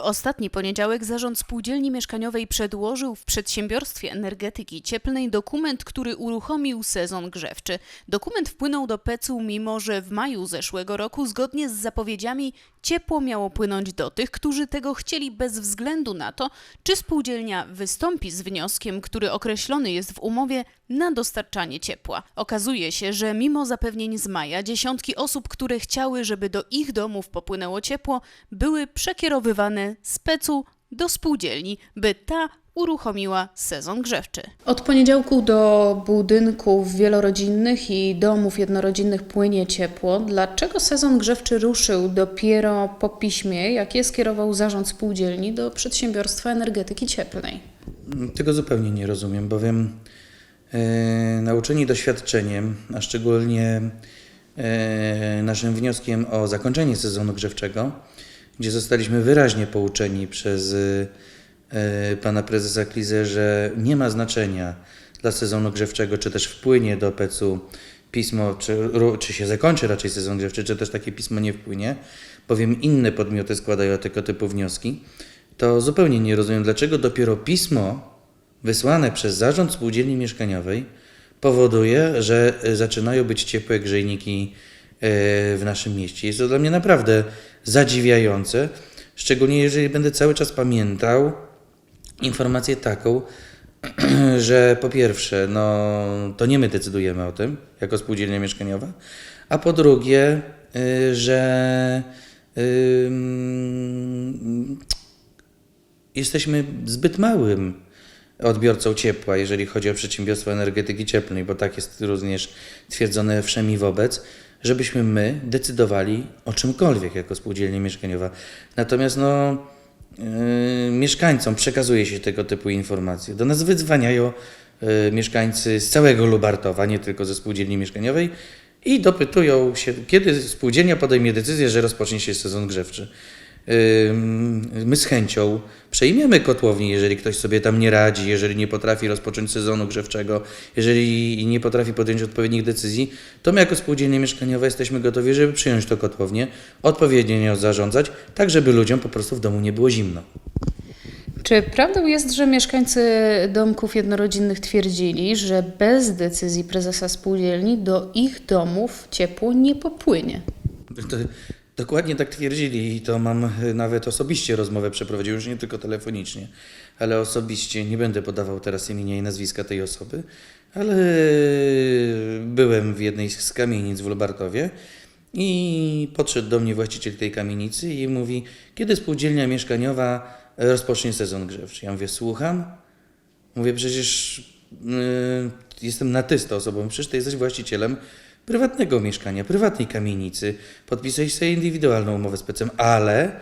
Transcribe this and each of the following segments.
W ostatni poniedziałek zarząd spółdzielni mieszkaniowej przedłożył w przedsiębiorstwie energetyki cieplnej dokument, który uruchomił sezon grzewczy. Dokument wpłynął do PEC-u, mimo że w maju zeszłego roku, zgodnie z zapowiedziami, ciepło miało płynąć do tych, którzy tego chcieli bez względu na to, czy spółdzielnia wystąpi z wnioskiem, który określony jest w umowie na dostarczanie ciepła. Okazuje się, że mimo zapewnień z maja, dziesiątki osób, które chciały, żeby do ich domów popłynęło ciepło, były przekierowywane z PEC-u do spółdzielni, by ta uruchomiła sezon grzewczy. Od poniedziałku do budynków wielorodzinnych i domów jednorodzinnych płynie ciepło. Dlaczego sezon grzewczy ruszył dopiero po piśmie, jakie skierował zarząd spółdzielni do przedsiębiorstwa energetyki cieplnej? Tego zupełnie nie rozumiem, bowiem e, nauczeni doświadczeniem, a szczególnie e, naszym wnioskiem o zakończenie sezonu grzewczego, gdzie zostaliśmy wyraźnie pouczeni przez e, pana prezesa Klizę, że nie ma znaczenia dla sezonu grzewczego, czy też wpłynie do PEC-u pismo, czy, czy się zakończy raczej sezon grzewczy, czy też takie pismo nie wpłynie, bowiem inne podmioty składają tego typu wnioski, to zupełnie nie rozumiem, dlaczego dopiero pismo wysłane przez zarząd spółdzielni mieszkaniowej powoduje, że e, zaczynają być ciepłe grzejniki w naszym mieście. Jest to dla mnie naprawdę zadziwiające, szczególnie jeżeli będę cały czas pamiętał informację taką, że po pierwsze, no, to nie my decydujemy o tym, jako spółdzielnia mieszkaniowa, a po drugie, y, że jesteśmy zbyt małym odbiorcą ciepła, jeżeli chodzi o przedsiębiorstwo energetyki cieplnej, bo tak jest również twierdzone wszemi wobec, żebyśmy my decydowali o czymkolwiek jako spółdzielnia mieszkaniowa. Natomiast no, Yy, mieszkańcom przekazuje się tego typu informacje. Do nas wydzwaniają yy, mieszkańcy z całego Lubartowa, nie tylko ze spółdzielni mieszkaniowej i dopytują się, kiedy spółdzielnia podejmie decyzję, że rozpocznie się sezon grzewczy. My z chęcią przejmiemy kotłownię, jeżeli ktoś sobie tam nie radzi, jeżeli nie potrafi rozpocząć sezonu grzewczego, jeżeli nie potrafi podjąć odpowiednich decyzji, to my jako spółdzielnie mieszkaniowe jesteśmy gotowi, żeby przyjąć to kotłownię, odpowiednio nią zarządzać, tak żeby ludziom po prostu w domu nie było zimno. Czy prawdą jest, że mieszkańcy domków jednorodzinnych twierdzili, że bez decyzji prezesa spółdzielni do ich domów ciepło nie popłynie? Dokładnie tak twierdzili i to mam e, nawet osobiście rozmowę przeprowadził, już nie tylko telefonicznie, ale osobiście, nie będę podawał teraz imienia i nazwiska tej osoby, ale byłem w jednej z kamienic w Lubartowie i podszedł do mnie właściciel tej kamienicy i mówi, kiedy spółdzielnia mieszkaniowa rozpocznie sezon grzewczy. Ja mówię, słucham? Mówię, przecież y, jestem natystą osobą, przecież ty jesteś właścicielem prywatnego mieszkania, prywatnej kamienicy. Podpisałeś sobie indywidualną umowę z PCM, ale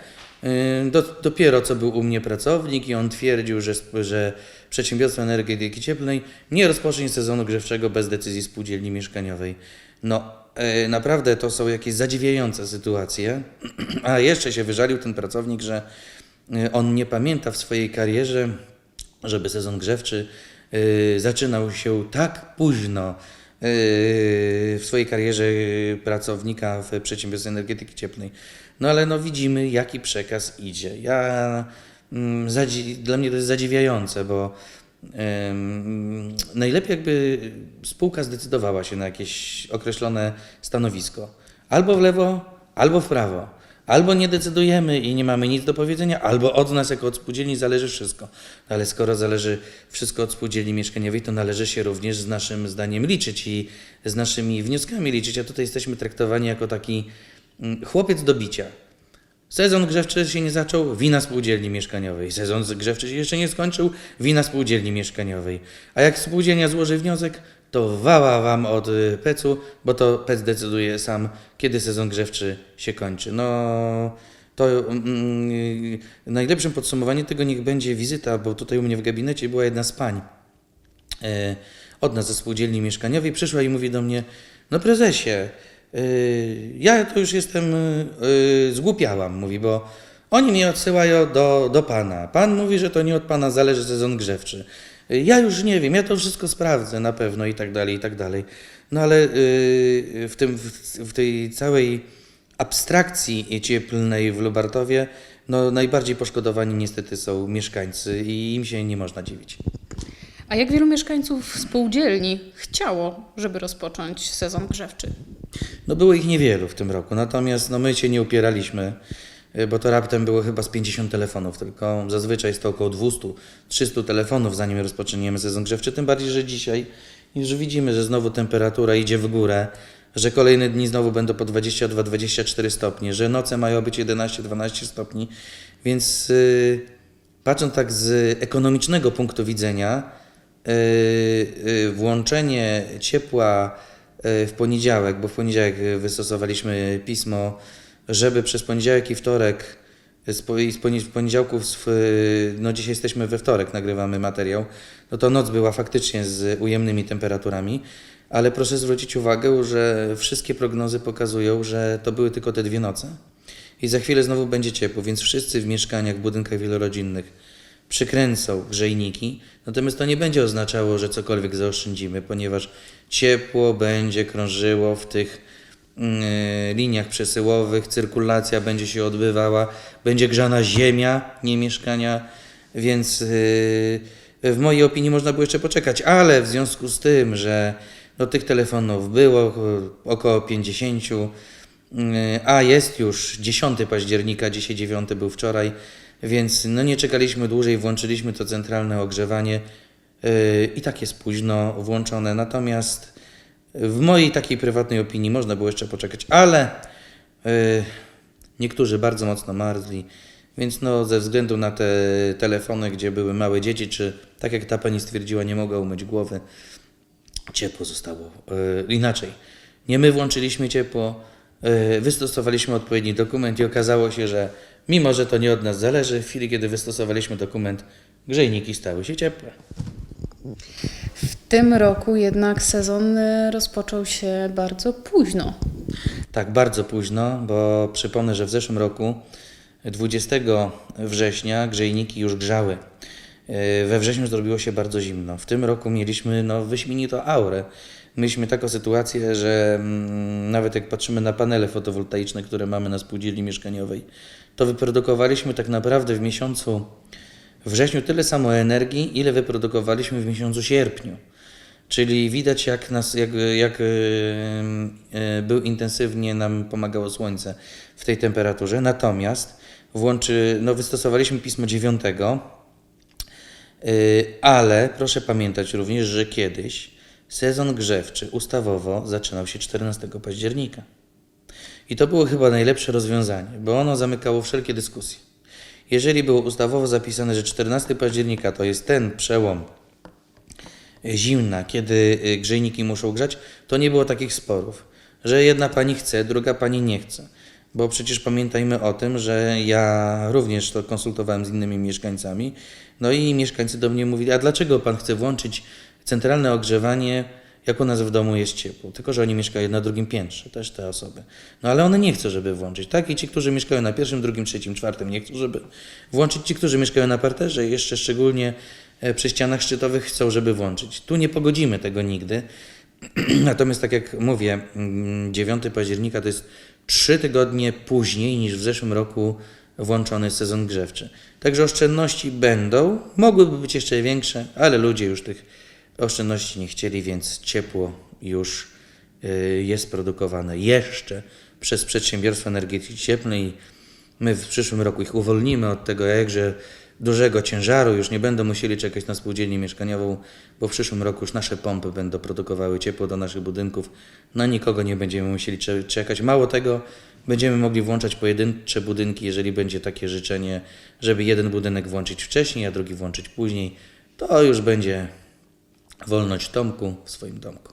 do, dopiero co był u mnie pracownik i on twierdził, że, że przedsiębiorstwo energetyki cieplnej nie rozpocznie sezonu grzewczego bez decyzji spółdzielni mieszkaniowej. No, y, naprawdę to są jakieś zadziwiające sytuacje. A jeszcze się wyżalił ten pracownik, że y, on nie pamięta w swojej karierze, żeby sezon grzewczy y, zaczynał się tak późno w swojej karierze pracownika w przedsiębiorstwie energetyki cieplnej. No ale no widzimy, jaki przekaz idzie. Ja, mm, dla mnie to jest zadziwiające, bo najlepiej jakby spółka zdecydowała się na jakieś określone stanowisko. Albo w lewo, albo w prawo. Albo nie decydujemy i nie mamy nic do powiedzenia, albo od nas jako od spółdzielni zależy wszystko. Ale skoro zależy wszystko od spółdzielni mieszkaniowej, to należy się również z naszym zdaniem liczyć i z naszymi wnioskami liczyć, a tutaj jesteśmy traktowani jako taki mm, chłopiec do bicia. Sezon grzewczy się nie zaczął, wina spółdzielni mieszkaniowej. Sezon grzewczy się jeszcze nie skończył, wina spółdzielni mieszkaniowej. A jak spółdzielnia złoży wniosek, to wała wam od y, PEC-u, bo to PEC decyduje sam, kiedy sezon grzewczy się kończy. No, to mm, y, najlepszym podsumowaniem tego niech będzie wizyta, bo tutaj u mnie w gabinecie była jedna z pań e, od nas ze spółdzielni mieszkaniowej przyszła i mówi do mnie, no prezesie, e, ja to już jestem, e, zgłupiałam, mówi, bo oni mnie odsyłają do, do pana. Pan mówi, że to nie od pana zależy sezon grzewczy. Ja już nie wiem, ja to wszystko sprawdzę na pewno i tak dalej, i tak dalej. No ale e, w, tym, w, w tej całej abstrakcji cieplnej w Lubartowie no, najbardziej poszkodowani niestety są mieszkańcy i im się nie można dziwić. A jak wielu mieszkańców spółdzielni chciało, żeby rozpocząć sezon grzewczy? No było ich niewielu w tym roku, natomiast no, my się nie upieraliśmy, y, bo to raptem było chyba z 50 telefonów tylko. Zazwyczaj jest to około 200-300 telefonów, zanim rozpoczniemy sezon grzewczy, tym bardziej, że dzisiaj już widzimy, że znowu temperatura idzie w górę, że kolejne dni znowu będą po 22-24 stopnie, że noce mają być 11-12 stopni, więc yy, patrząc tak z ekonomicznego punktu widzenia, yy, yy, włączenie ciepła yy, w poniedziałek, bo w poniedziałek yy, wystosowaliśmy pismo, żeby przez poniedziałek i wtorek, po- i z poni- poniedziałków, yy, no dzisiaj jesteśmy we wtorek, nagrywamy materiał, no to noc była faktycznie z ujemnymi temperaturami, ale proszę zwrócić uwagę, że wszystkie prognozy pokazują, że to były tylko te dwie noce. I za chwilę znowu będzie ciepło, więc wszyscy w mieszkaniach, w budynkach wielorodzinnych przykręcą grzejniki, natomiast to nie będzie oznaczało, że cokolwiek zaoszczędzimy, ponieważ ciepło będzie krążyło w tych liniach przesyłowych, cyrkulacja będzie się odbywała, będzie grzana ziemia, nie mieszkania, więc yy, w mojej opinii można było jeszcze poczekać, ale w związku z tym, że no, tych telefonów było y, około 50, Yy, A jest już 10 października, dzisiaj 9 był wczoraj, więc no nie czekaliśmy dłużej, włączyliśmy to centralne ogrzewanie i tak jest późno włączone. Natomiast w mojej takiej prywatnej opinii można było jeszcze poczekać, ale yy, niektórzy bardzo mocno marzli, więc no ze względu na te telefony, gdzie były małe dzieci, czy tak jak ta pani stwierdziła, nie mogła umyć głowy, ciepło zostało. Yy, inaczej, nie my włączyliśmy ciepło, yy, wystosowaliśmy odpowiedni dokument i okazało się, że mimo, że to nie od nas zależy, w chwili, kiedy wystosowaliśmy dokument, grzejniki stały się ciepłe. W tym roku jednak sezon y, rozpoczął się bardzo późno. Tak, bardzo późno, bo przypomnę, że w zeszłym roku 20 września grzejniki już grzały. Yy, We wrześniu zrobiło się bardzo zimno. W tym roku mieliśmy no, wyśmienitą aurę. Mieliśmy taką sytuację, że mm, nawet jak patrzymy na panele fotowoltaiczne, które mamy na spółdzielni mieszkaniowej, to wyprodukowaliśmy tak naprawdę w miesiącu wrześniu tyle samo energii, ile wyprodukowaliśmy w miesiącu sierpniu. Czyli widać, jak, nas, jak, jak był intensywnie nam pomagało słońce w tej temperaturze. Natomiast włączy, no, wystosowaliśmy pismo 9, e, ale proszę pamiętać również, że kiedyś sezon grzewczy ustawowo zaczynał się 14 października. I to było chyba najlepsze rozwiązanie, bo ono zamykało wszelkie dyskusje. Jeżeli było ustawowo zapisane, że 14 października to jest ten przełom zimna, kiedy y, grzejniki muszą grzać, to nie było takich sporów, że jedna pani chce, druga pani nie chce. Bo przecież pamiętajmy o tym, że ja również to konsultowałem z innymi mieszkańcami, no i mieszkańcy do mnie mówili, a dlaczego pan chce włączyć centralne ogrzewanie, jak u nas w domu jest ciepło, tylko że oni mieszkają na drugim piętrze, też te osoby. No ale one nie chcą, żeby włączyć, tak? I ci, którzy mieszkają na pierwszym, drugim, trzecim, czwartym, nie chcą, żeby włączyć. Ci, którzy mieszkają na parterze, jeszcze szczególnie przy ścianach szczytowych, chcą, żeby włączyć. Tu nie pogodzimy tego nigdy. Natomiast tak jak mówię, mm, 9 października to jest trzy tygodnie później niż w zeszłym roku włączony sezon grzewczy. Także oszczędności będą, mogłyby być jeszcze większe, ale ludzie już tych oszczędności nie chcieli, więc ciepło już y, jest produkowane jeszcze przez przedsiębiorstwa energetyki cieplnej. My w przyszłym roku ich uwolnimy od tego jakże dużego ciężaru, już nie będą musieli czekać na spółdzielnię mieszkaniową, bo w przyszłym roku już nasze pompy będą produkowały ciepło do naszych budynków. Na nikogo nie będziemy musieli cze- czekać. Mało tego, będziemy mogli włączać pojedyncze budynki, jeżeli będzie takie życzenie, żeby jeden budynek włączyć wcześniej, a drugi włączyć później. To już będzie wolność Tomku w swoim domku.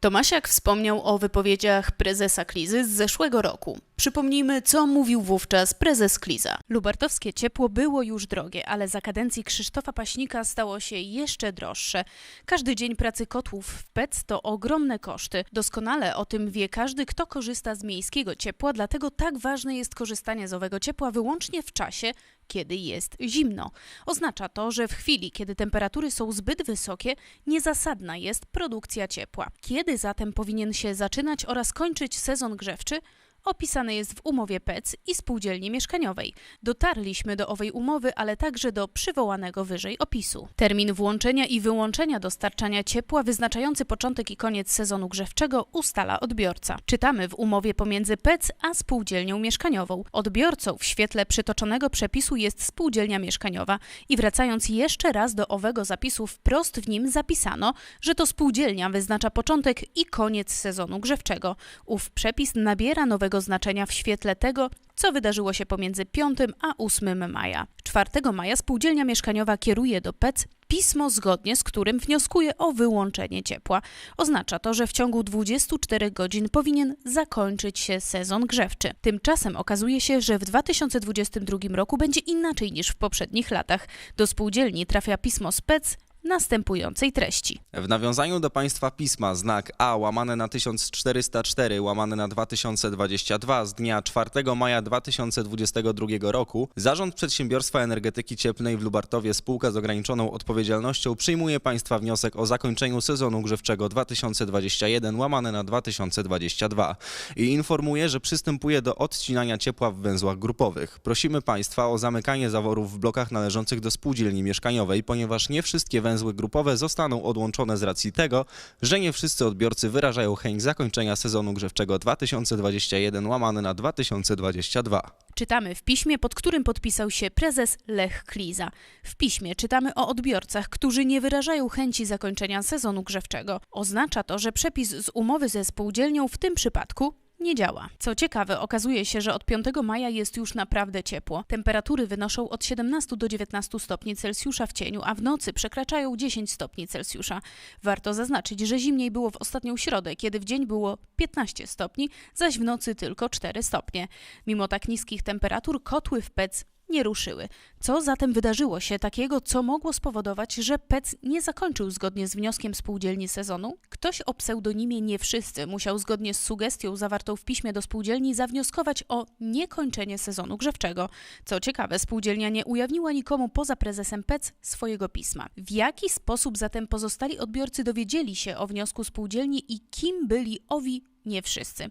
Tomasiak wspomniał o wypowiedziach prezesa Klizy z zeszłego roku. Przypomnijmy, co mówił wówczas prezes Kliza. Lubartowskie ciepło było już drogie, ale za kadencji Krzysztofa Paśnika stało się jeszcze droższe. Każdy dzień pracy kotłów w PEC to ogromne koszty. Doskonale o tym wie każdy, kto korzysta z miejskiego ciepła, dlatego tak ważne jest korzystanie z owego ciepła wyłącznie w czasie, kiedy jest zimno. Oznacza to, że w chwili, kiedy temperatury są zbyt wysokie, niezasadna jest produkcja ciepła. Kiedy zatem powinien się zaczynać oraz kończyć sezon grzewczy? Opisane jest w umowie PEC i spółdzielni mieszkaniowej. Dotarliśmy do owej umowy, ale także do przywołanego wyżej opisu. Termin włączenia i wyłączenia dostarczania ciepła wyznaczający początek i koniec sezonu grzewczego ustala odbiorca. Czytamy w umowie pomiędzy PEC a spółdzielnią mieszkaniową. Odbiorcą w świetle przytoczonego przepisu jest spółdzielnia mieszkaniowa i wracając jeszcze raz do owego zapisu, wprost w nim zapisano, że to spółdzielnia wyznacza początek i koniec sezonu grzewczego. Ów przepis nabiera nowego znaczenia w świetle tego, co wydarzyło się pomiędzy 5 a 8 maja. 4 maja spółdzielnia mieszkaniowa kieruje do PEC pismo, zgodnie z którym wnioskuje o wyłączenie ciepła. Oznacza to, że w ciągu 24 godzin powinien zakończyć się sezon grzewczy. Tymczasem okazuje się, że w 2022 roku będzie inaczej niż w poprzednich latach. Do spółdzielni trafia pismo z PEC następującej treści. W nawiązaniu do państwa pisma znak A łamane na 1404 łamane na 2022 z dnia 4 maja 2022 roku Zarząd Przedsiębiorstwa Energetyki Cieplnej w Lubartowie spółka z ograniczoną odpowiedzialnością przyjmuje państwa wniosek o zakończeniu sezonu grzewczego 2021 łamane na 2022 i informuje, że przystępuje do odcinania ciepła w węzłach grupowych. Prosimy państwa o zamykanie zaworów w blokach należących do spółdzielni mieszkaniowej, ponieważ nie wszystkie węzły grupowe zostaną odłączone z racji tego, że nie wszyscy odbiorcy wyrażają chęć zakończenia sezonu grzewczego 2021 łamane na 2022. Czytamy w piśmie, pod którym podpisał się prezes Lech Kliza. W piśmie czytamy o odbiorcach, którzy nie wyrażają chęci zakończenia sezonu grzewczego. Oznacza to, że przepis z umowy ze spółdzielnią w tym przypadku nie działa. Co ciekawe, okazuje się, że od 5 maja jest już naprawdę ciepło. Temperatury wynoszą od 17 do 19 stopni Celsjusza w cieniu, a w nocy przekraczają 10 stopni Celsjusza. Warto zaznaczyć, że zimniej było w ostatnią środę, kiedy w dzień było 15 stopni, zaś w nocy tylko 4 stopnie. Mimo tak niskich temperatur kotły w PEC nie ruszyły. Co zatem wydarzyło się takiego, co mogło spowodować, że PEC nie zakończył zgodnie z wnioskiem spółdzielni sezonu? Ktoś o pseudonimie Nie Wszyscy musiał zgodnie z sugestią zawartą w piśmie do spółdzielni zawnioskować o niekończenie sezonu grzewczego. Co ciekawe, spółdzielnia nie ujawniła nikomu poza prezesem PEC swojego pisma. W jaki sposób zatem pozostali odbiorcy dowiedzieli się o wniosku spółdzielni i kim byli owi nie wszyscy?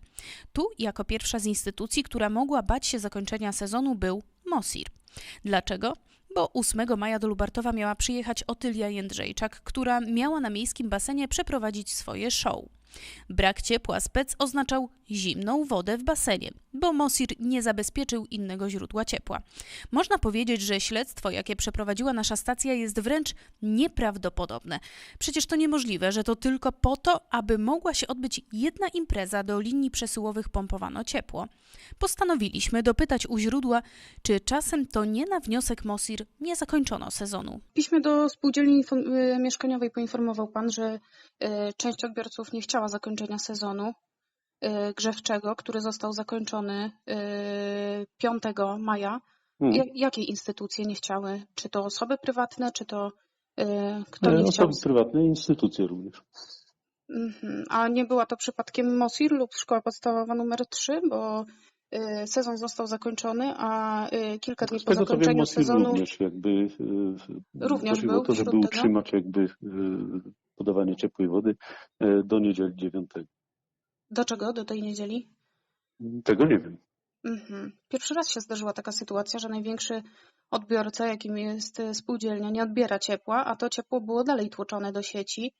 Tu, jako pierwsza z instytucji, która mogła bać się zakończenia sezonu, był Mosir. Dlaczego? Bo 8 maja do Lubartowa miała przyjechać Otylia Jędrzejczak, która miała na miejskim basenie przeprowadzić swoje show. Brak ciepła spec oznaczał zimną wodę w basenie, bo Mosir nie zabezpieczył innego źródła ciepła. Można powiedzieć, że śledztwo, jakie przeprowadziła nasza stacja, jest wręcz nieprawdopodobne. Przecież to niemożliwe, że to tylko po to, aby mogła się odbyć jedna impreza, do linii przesyłowych pompowano ciepło. Postanowiliśmy dopytać u źródła, czy czasem to nie na wniosek Mosir nie zakończono sezonu. W piśmie do spółdzielni mieszkaniowej poinformował Pan, że y, część odbiorców nie chciała zakończenia sezonu y, grzewczego, który został zakończony y, 5 maja. Hmm. Ja- Jakie instytucje nie chciały? Czy to osoby prywatne, czy to y, kto E, nie chciał? Osoby prywatne i instytucje również. Mhm. A nie była to przypadkiem MOSIR lub Szkoła Podstawowa numer 3, bo y, sezon został zakończony, a y, kilka dni po zakończeniu sezonu również jakby e, Również był o to, żeby utrzymać jakby podawanie ciepłej wody do niedzieli 9. do czego? Do tej niedzieli? Tego nie wiem. Mhm. Pierwszy raz się zdarzyła taka sytuacja, że największy odbiorca, jakim jest spółdzielnia, nie odbiera ciepła, a to ciepło było dalej tłoczone do sieci.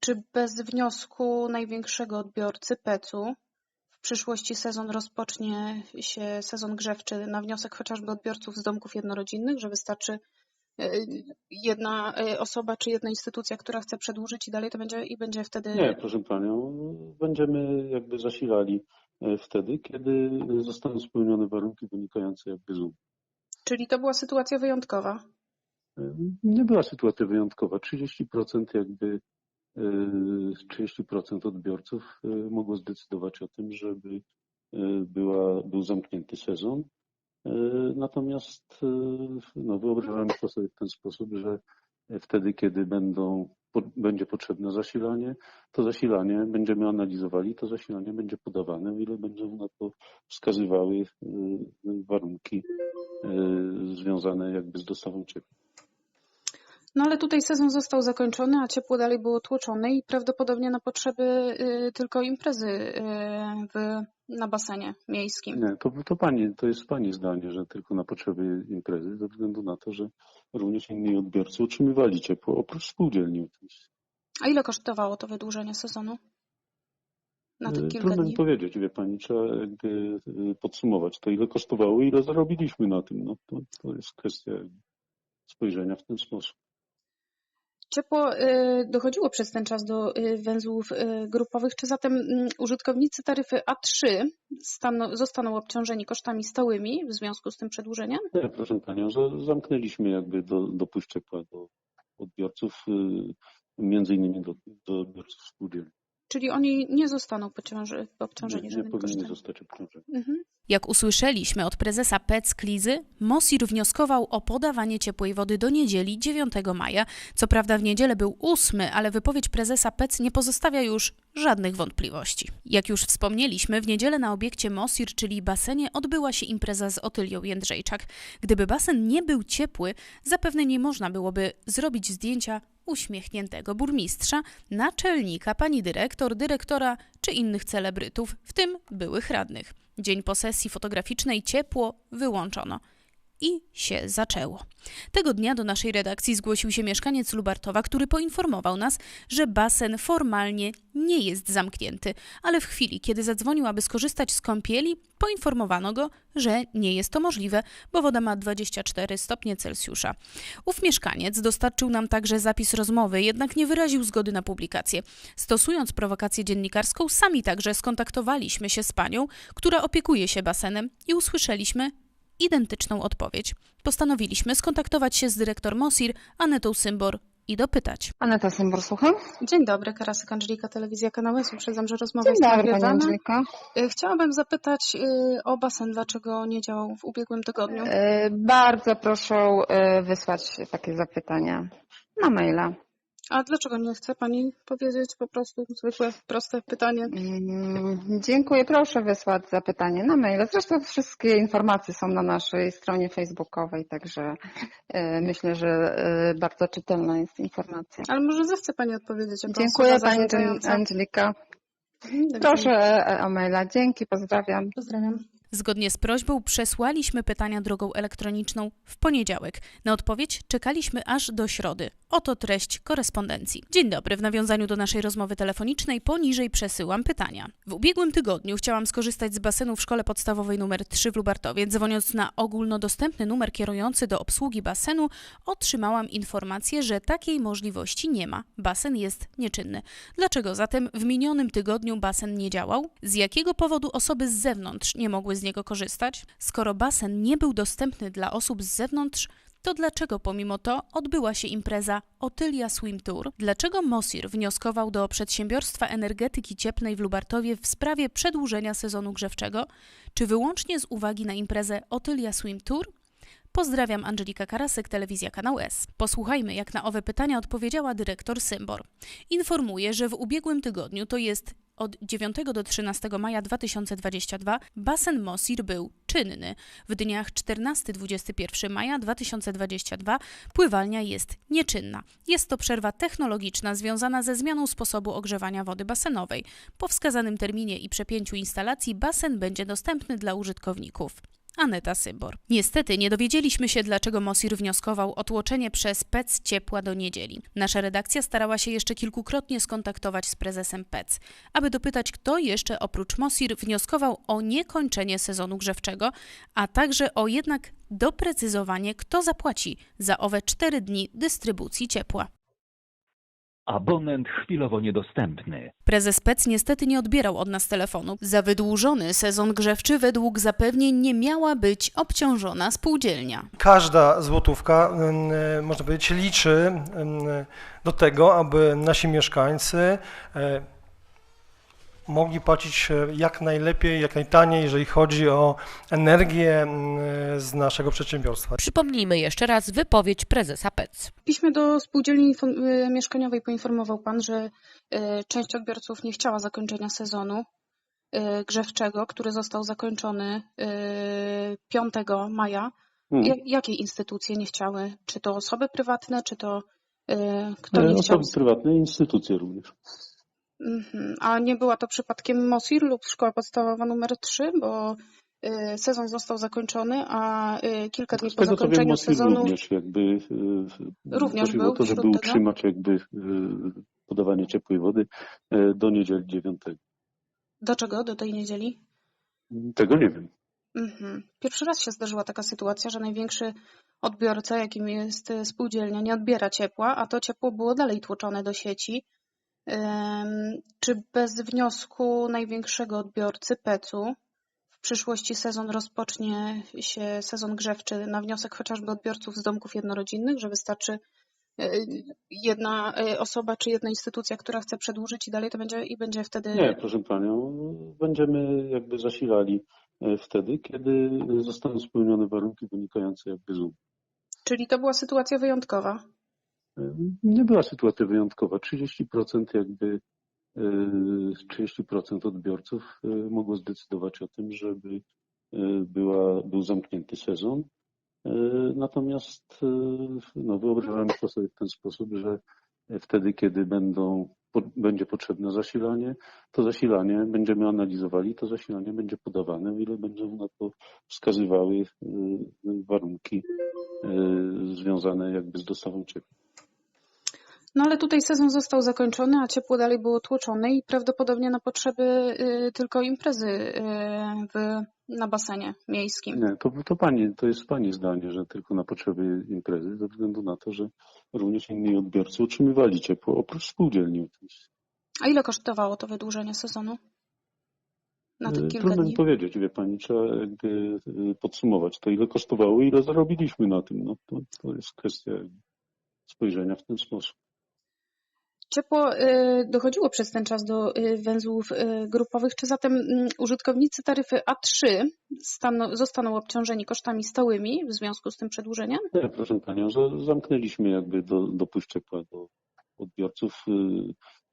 Czy bez wniosku największego odbiorcy PEC-u przyszłości sezon rozpocznie się, sezon grzewczy, na wniosek chociażby odbiorców z domków jednorodzinnych, że wystarczy e, jedna e, osoba czy jedna instytucja, która chce przedłużyć i dalej to będzie i będzie wtedy Nie, proszę Panią, będziemy jakby zasilali e, wtedy, kiedy zostaną spełnione warunki wynikające jakby z umów. Czyli to była sytuacja wyjątkowa. Nie była sytuacja wyjątkowa. 30% jakby 30% odbiorców e, mogło zdecydować o tym, żeby e, była, był zamknięty sezon. E, Natomiast no, wyobrażamy to sobie w ten sposób, że wtedy, kiedy będą, będzie potrzebne zasilanie, to zasilanie będziemy analizowali, to zasilanie będzie podawane, o ile będą na to wskazywały warunki związane jakby z dostawą ciepła. No ale tutaj sezon został zakończony, a ciepło dalej było tłoczone i prawdopodobnie na potrzeby y, tylko imprezy y, w, na basenie miejskim. Nie, to, to pani, to jest pani zdanie, że tylko na potrzeby imprezy, ze względu na to, że również inni odbiorcy otrzymywali ciepło, oprócz spółdzielni. A ile kosztowało to wydłużenie sezonu? Na tych E, kilka Trudno mi dni. powiedzieć, wie pani, trzeba jakby e, podsumować to, ile kosztowało i ile zarobiliśmy na tym. No, to, to jest kwestia spojrzenia w ten sposób. Ciepło y, dochodziło przez ten czas do y, węzłów y, grupowych. Czy zatem mm, użytkownicy taryfy A3 staną, zostaną obciążeni kosztami stałymi w związku z tym przedłużeniem? Nie, proszę panią, za- zamknęliśmy jakby do, ciepła do odbiorców, między innymi do, do odbiorców spółdzielni. Czyli oni nie zostaną pociąży, obciążeni Nie, nie powinni zostać obciążeni. Mhm. Jak usłyszeliśmy od prezesa PEC Klizy, Mosir wnioskował o podawanie ciepłej wody do niedzieli 9 maja. Co prawda w niedzielę był 8, ale wypowiedź prezesa PEC nie pozostawia już żadnych wątpliwości. Jak już wspomnieliśmy, w niedzielę na obiekcie Mosir, czyli basenie, odbyła się impreza z Otylią Jędrzejczak. Gdyby basen nie był ciepły, zapewne nie można byłoby zrobić zdjęcia uśmiechniętego burmistrza, naczelnika, pani dyrektor, dyrektora czy innych celebrytów, w tym byłych radnych. Dzień po sesji fotograficznej ciepło wyłączono. I się zaczęło. Tego dnia do naszej redakcji zgłosił się mieszkaniec Lubartowa, który poinformował nas, że basen formalnie nie jest zamknięty, ale w chwili, kiedy zadzwonił, aby skorzystać z kąpieli, poinformowano go, że nie jest to możliwe, bo woda ma 24 stopnie Celsjusza. Ów mieszkaniec dostarczył nam także zapis rozmowy, jednak nie wyraził zgody na publikację. Stosując prowokację dziennikarską, sami także skontaktowaliśmy się z panią, która opiekuje się basenem i usłyszeliśmy identyczną odpowiedź. Postanowiliśmy skontaktować się z dyrektor Mosir, Anetą Symbor i dopytać. Aneta Symbor, słucham. Dzień dobry, Karasek Angelika, Telewizja Kanał S. Uprzedzam, że rozmowa Dzień jest dobry Pani nagrywana. Y, Chciałabym zapytać y, o basen, dlaczego nie działał w ubiegłym tygodniu. E, Bardzo proszę e, wysłać takie zapytania na maila. A dlaczego nie chce Pani powiedzieć po prostu zwykłe, proste pytanie? Mm, Dziękuję, proszę wysłać zapytanie na maila. Zresztą wszystkie informacje są na naszej stronie facebookowej, także e, myślę, że e, bardzo czytelna jest informacja. Ale może zechce Pani odpowiedzieć jako Dziękuję Pani. Angelika. Mhm, do Proszę e, o maila. Dzięki, pozdrawiam. Pozdrawiam. Zgodnie z prośbą przesłaliśmy pytania drogą elektroniczną w poniedziałek. Na odpowiedź czekaliśmy aż do środy. Oto treść korespondencji. Dzień dobry, w nawiązaniu do naszej rozmowy telefonicznej poniżej przesyłam pytania. W ubiegłym tygodniu chciałam skorzystać z basenu w szkole podstawowej nr 3 w Lubartowie. Dzwoniąc na ogólnodostępny numer kierujący do obsługi basenu, otrzymałam informację, że takiej możliwości nie ma. Basen jest nieczynny. Dlaczego zatem w minionym tygodniu basen nie działał? Z jakiego powodu osoby z zewnątrz nie mogły z niego korzystać? Skoro basen nie był dostępny dla osób z zewnątrz, to dlaczego pomimo to odbyła się impreza Otylia Swim Tour? Dlaczego Mosir wnioskował do przedsiębiorstwa energetyki cieplnej w Lubartowie w sprawie przedłużenia sezonu grzewczego? Czy wyłącznie z uwagi na imprezę Otylia Swim Tour? Pozdrawiam Angelika Karasek, Telewizja Kanał S. Posłuchajmy, jak na owe pytania odpowiedziała dyrektor Symbor. Informuje, że w ubiegłym tygodniu, to jest od 9 do 13 maja 2022, basen Mosir był czynny. W dniach 14-21 maja 2022 pływalnia jest nieczynna. Jest to przerwa technologiczna związana ze zmianą sposobu ogrzewania wody basenowej. Po wskazanym terminie i przepięciu instalacji basen będzie dostępny dla użytkowników. Aneta Sybor. Niestety nie dowiedzieliśmy się, dlaczego Mosir wnioskował o tłoczenie przez PEC ciepła do niedzieli. Nasza redakcja starała się jeszcze kilkukrotnie skontaktować z prezesem PEC, aby dopytać, kto jeszcze oprócz Mosir wnioskował o niekończenie sezonu grzewczego, a także o jednak doprecyzowanie, kto zapłaci za owe cztery dni dystrybucji ciepła. Abonent chwilowo niedostępny. Prezes PEC niestety nie odbierał od nas telefonu. Za wydłużony sezon grzewczy według zapewnień nie miała być obciążona spółdzielnia. Każda złotówka, ym, można powiedzieć, liczy do tego, aby nasi mieszkańcy e, mogli płacić e, jak najlepiej, jak najtaniej, jeżeli chodzi o energię ym, z naszego przedsiębiorstwa. Przypomnijmy jeszcze raz wypowiedź prezesa PEC. W piśmie do spółdzielni y, mieszkaniowej poinformował Pan, że część odbiorców nie chciała zakończenia sezonu grzewczego, który został zakończony y, 5 maja. Hmm. Ja- Jakie instytucje nie chciały? Czy to osoby prywatne, czy to E, Kto E, nie chciał? Osoby prywatne i instytucje również. Mhm. A nie była to przypadkiem MOSIR lub Szkoła Podstawowa numer 3, bo y, sezon został zakończony, a y, kilka dni po wiem, zakończeniu MOSIR sezonu również jakby y, Również był to, żeby utrzymać jakby podawanie ciepłej wody do niedzieli 9. do czego? Do tej niedzieli? Tego nie wiem. Mhm. Pierwszy raz się zdarzyła taka sytuacja, że największy odbiorca, jakim jest spółdzielnia, nie odbiera ciepła, a to ciepło było dalej tłoczone do sieci. Czy bez wniosku największego odbiorcy PEC-u w przyszłości sezon rozpocznie się, sezon grzewczy, na wniosek chociażby odbiorców z domków jednorodzinnych, że wystarczy y, jedna y, osoba czy jedna instytucja, która chce przedłużyć i dalej to będzie i będzie wtedy Nie, proszę Panią, będziemy jakby zasilali e, wtedy, kiedy zostaną spełnione warunki wynikające jakby z. Czyli to była sytuacja wyjątkowa. E, Nie była sytuacja wyjątkowa. 30% jakby e, 30% odbiorców e, mogło zdecydować o tym, żeby e, była, był zamknięty sezon. E, Natomiast e, no, wyobrażamy to sobie w ten sposób, że wtedy, kiedy będą, będzie potrzebne zasilanie, to zasilanie będziemy analizowali, to zasilanie będzie podawane, o ile będą na to wskazywały e, warunki e, związane jakby z dostawą ciepła. No ale tutaj sezon został zakończony, a ciepło dalej było tłoczone i prawdopodobnie na potrzeby y, tylko imprezy y, w, na basenie miejskim. Nie, to, to pani, to jest pani zdanie, że tylko na potrzeby imprezy, ze względu na to, że również inni odbiorcy otrzymywali ciepło, oprócz spółdzielni oczywiście. A ile kosztowało to wydłużenie sezonu? Na tych E, kilka Trudno mi dni. powiedzieć, wie pani, trzeba e, podsumować to, ile kosztowało i ile zarobiliśmy na tym. No, to, to jest kwestia spojrzenia w ten sposób. Ciepło y, dochodziło przez ten czas do y, węzłów y, grupowych. Czy zatem mm, użytkownicy taryfy A3 staną, zostaną obciążeni kosztami stałymi w związku z tym przedłużeniem? Nie, proszę panią, za- zamknęliśmy jakby do, dopływ ciepła do odbiorców,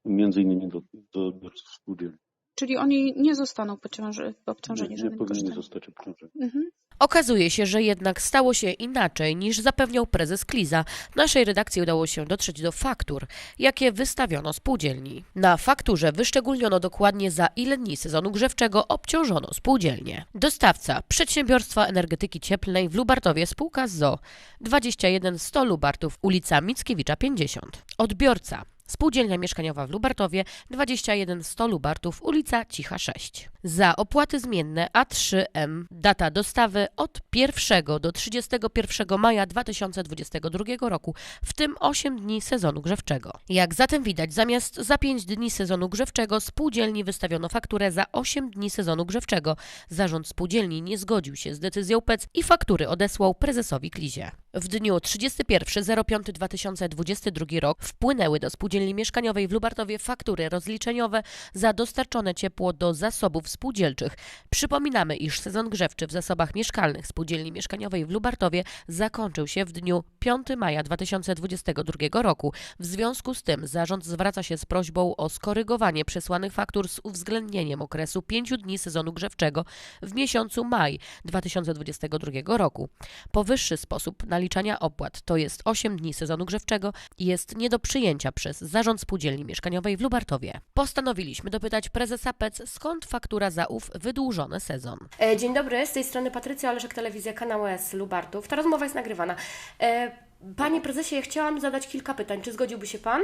między innymi do, do odbiorców spółdzielni. Czyli oni nie zostaną pociąży, obciążeni Nie, nie powinni zostać obciążeni. Mhm. Okazuje się, że jednak stało się inaczej niż zapewniał prezes Kliza. Naszej redakcji udało się dotrzeć do faktur, jakie wystawiono spółdzielni. Na fakturze wyszczególniono dokładnie za ile dni sezonu grzewczego obciążono spółdzielnię. Dostawca Przedsiębiorstwa Energetyki Cieplnej w Lubartowie spółka ZO 21 100 Lubartów, ulica Mickiewicza 50. Odbiorca Spółdzielnia mieszkaniowa w Lubartowie 21 100 Lubartów, ulica Cicha 6. Za opłaty zmienne A3M data dostawy od 1 do 31 maja 2022 roku, w tym 8 dni sezonu grzewczego. Jak zatem widać, zamiast za 5 dni sezonu grzewczego spółdzielni wystawiono fakturę za 8 dni sezonu grzewczego. Zarząd spółdzielni nie zgodził się z decyzją PEC i faktury odesłał prezesowi Klizie. W dniu 31.05.2022 rok wpłynęły do spółdzielni mieszkaniowej w Lubartowie faktury rozliczeniowe za dostarczone ciepło do zasobów spółdzielczych. Przypominamy, iż sezon grzewczy w zasobach mieszkalnych spółdzielni mieszkaniowej w Lubartowie zakończył się w dniu 5 maja 2022 roku. W związku z tym zarząd zwraca się z prośbą o skorygowanie przesłanych faktur z uwzględnieniem okresu 5 dni sezonu grzewczego w miesiącu maj 2022 roku. Powyższy sposób naliczania opłat, to jest 8 dni sezonu grzewczego, jest nie do przyjęcia przez Zarząd Spółdzielni Mieszkaniowej w Lubartowie. Postanowiliśmy dopytać prezesa PEC, skąd faktura za ów wydłużony sezon. E, Dzień dobry, z tej strony Patrycja Oleszek, Telewizja Kanał S Lubartów. Ta rozmowa jest nagrywana. E, Panie prezesie, chciałam zadać kilka pytań. Czy zgodziłby się Pan?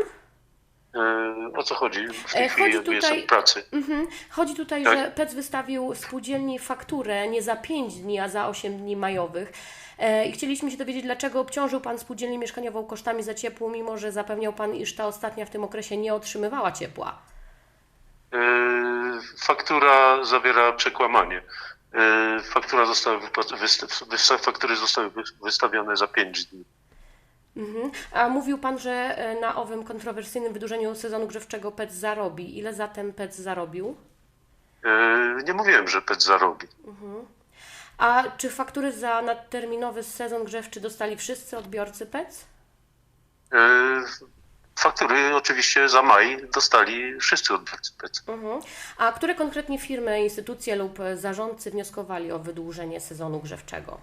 O co chodzi? W tej chwili jakby jestem w pracy. Mhm. Chodzi tutaj, Tak. że PEC wystawił spółdzielni fakturę nie za 5 dni, a za 8 dni majowych. E, I chcieliśmy się dowiedzieć, dlaczego obciążył Pan spółdzielnię mieszkaniową kosztami za ciepło, mimo że zapewniał Pan, iż ta ostatnia w tym okresie nie otrzymywała ciepła. Yy, Faktura zawiera przekłamanie. Yy, Faktura faktury zostały wy- wystawione za 5 dni. Mhm. A mówił Pan, że e, na owym kontrowersyjnym wydłużeniu sezonu grzewczego PEC zarobi. Ile zatem PEC zarobił? Yy, Nie mówiłem, że PET zarobi. A czy faktury za nadterminowy sezon grzewczy dostali wszyscy odbiorcy PEC? Faktury oczywiście za maj dostali wszyscy odbiorcy. Mhm. A które konkretnie firmy, instytucje lub zarządcy wnioskowali o wydłużenie sezonu grzewczego?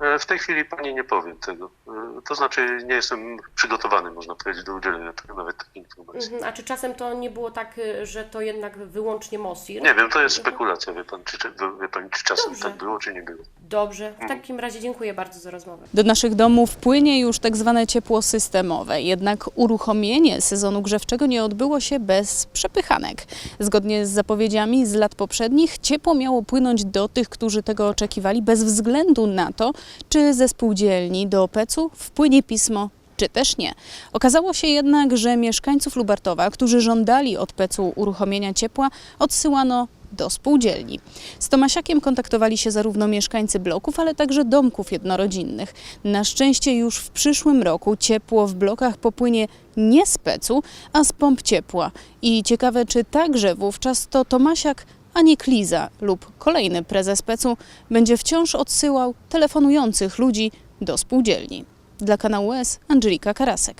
E, W tej chwili pani nie powiem tego. E, To znaczy nie jestem przygotowany, można powiedzieć, do udzielenia tego, nawet takiej informacji. Mhm. A czy czasem to nie było tak, y, że to jednak wyłącznie Mosir? Nie wiem, to jest spekulacja, wie pan, czy, czy, wie pani, czy czasem Dobrze. tak było, czy nie było. Dobrze, w takim razie dziękuję bardzo za rozmowę. Do naszych domów płynie już tak zwane ciepło systemowe, jednak uruchomienie sezonu grzewczego nie odbyło się bez przepychanek. Zgodnie z zapowiedziami z lat poprzednich, ciepło miało płynąć do tych, którzy tego oczekiwali, bez względu na to, czy ze spółdzielni do PEC-u wpłynie pismo czy też nie. Okazało się jednak, że mieszkańców Lubartowa, którzy żądali od PEC-u uruchomienia ciepła, odsyłano do spółdzielni. Z Tomasiakiem kontaktowali się zarówno mieszkańcy bloków, ale także domków jednorodzinnych. Na szczęście już w przyszłym roku ciepło w blokach popłynie nie z PEC-u, a z pomp ciepła. I ciekawe, czy także wówczas to Tomasiak, a nie Kliza lub kolejny prezes PEC-u będzie wciąż odsyłał telefonujących ludzi do spółdzielni. Dla kanału S Angelika Karasek.